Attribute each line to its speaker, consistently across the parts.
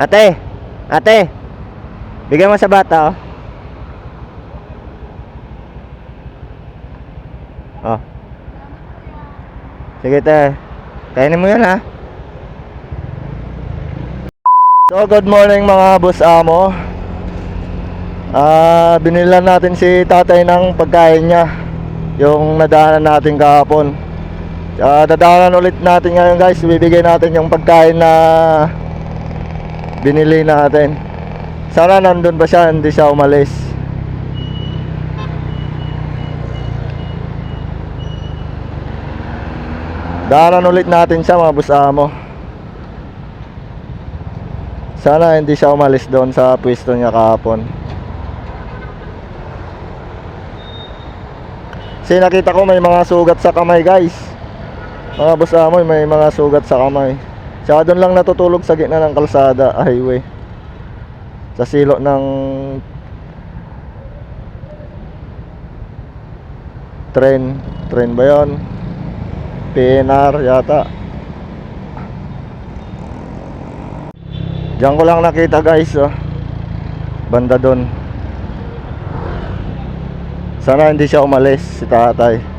Speaker 1: Ate, ate, bigyan mo sa bata, oh. Oh. Sige, te. Kainin mo yan, ha. So, good morning mga boss amo. Ah, binilan natin si tatay ng pagkain niya. Yung nadaanan natin kahapon. Ah, dadaanan ulit natin ngayon guys. Bibigay natin yung pagkain na binili natin. Sana nandun ba siya, hindi siya umalis. Daanan ulit natin siya mga boss amo. Sana hindi siya umalis doon sa pwesto niya kahapon. Kasi nakita ko may mga sugat sa kamay guys. Mga boss amo, may mga sugat sa kamay. Tsaka doon lang natutulog sa gitna ng kalsada, highway. Sa silo ng tren. Tren ba yun? PNR yata. Diyan ko lang nakita guys, oh. Banda doon. Sana hindi siya umalis si tatay.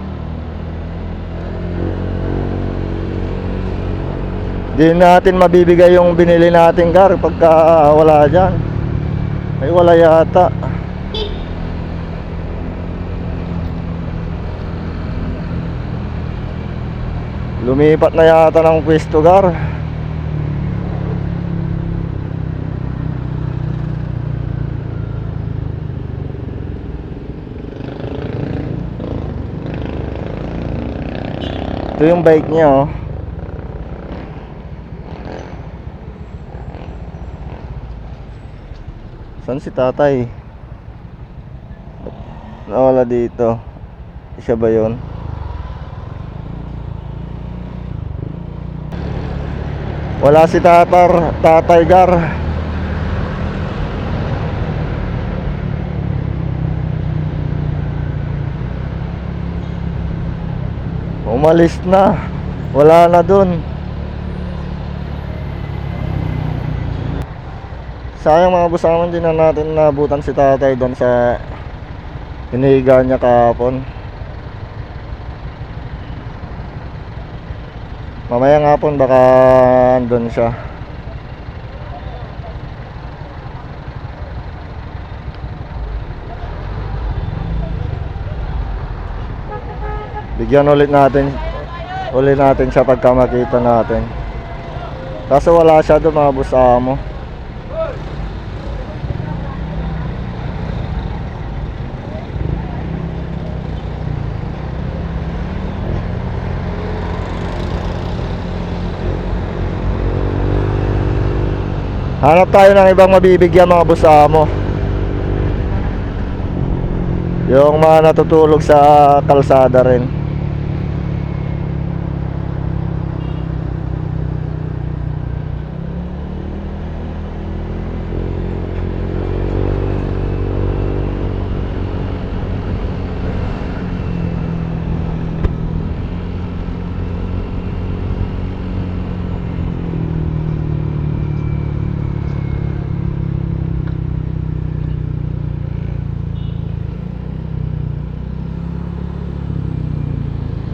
Speaker 1: Di natin mabibigay yung binili natin car pagka wala dyan. Ay wala yata. Lumipat na yata ng pwesto gar. Ito yung bike niya oh. Saan si tatay? Ba't Nawala dito. Siya ba yun? Wala si tatar, tatay gar. Umalis na. Wala na dun. Sayang mga busaman din na natin nabutan si tatay doon sa hinihiga niya kahapon. Mamaya nga po baka andun siya. Bigyan ulit natin ulit natin siya pagka makita natin. Kaso wala siya doon mga boss Hanap tayo ng ibang mabibigyan mga boss amo. Yung mga natutulog sa kalsada rin.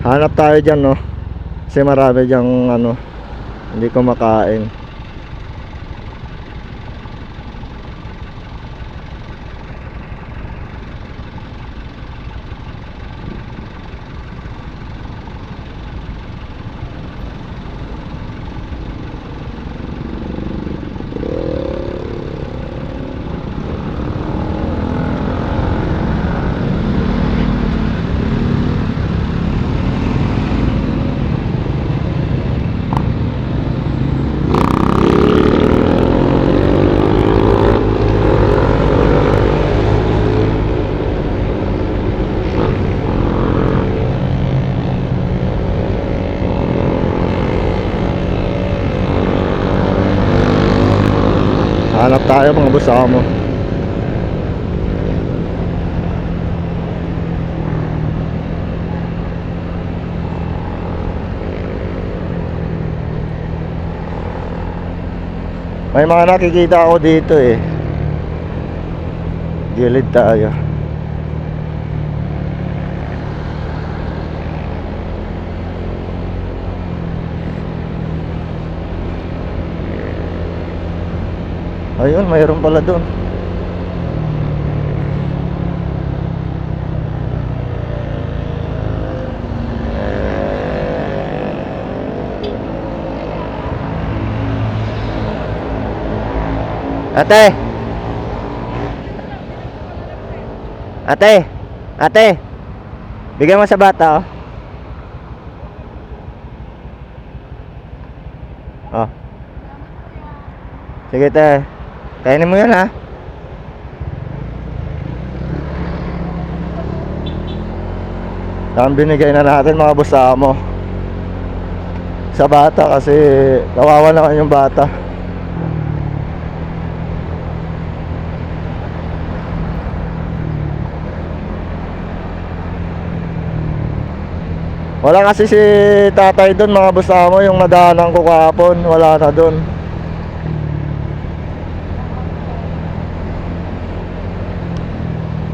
Speaker 1: Hanap tayo dyan no. Kasi marami dyang ano, hindi ko Hanap tayo mga boss amo. May mga nakikita ako dito eh. Gilid tayo. Ayun, mayroon pala doon. Ate. Ate. Ate. Bigyan mo sa bata, oh. Oh. Sige, te. Kainin mo yan, ha. Ang binigay na natin mga busamo sa bata kasi kawawa naman yung bata. Wala kasi si tatay doon mga busamo yung nadaanan ko kahapon. Wala na doon.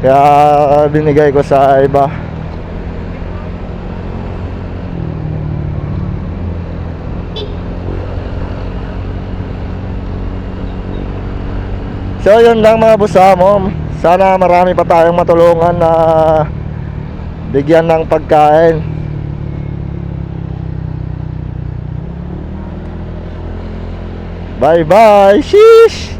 Speaker 1: Kaya binigay ko sa iba. So yun lang mga busamo. Sana marami pa tayong matulungan na bigyan ng pagkain. Bye bye. Sheesh.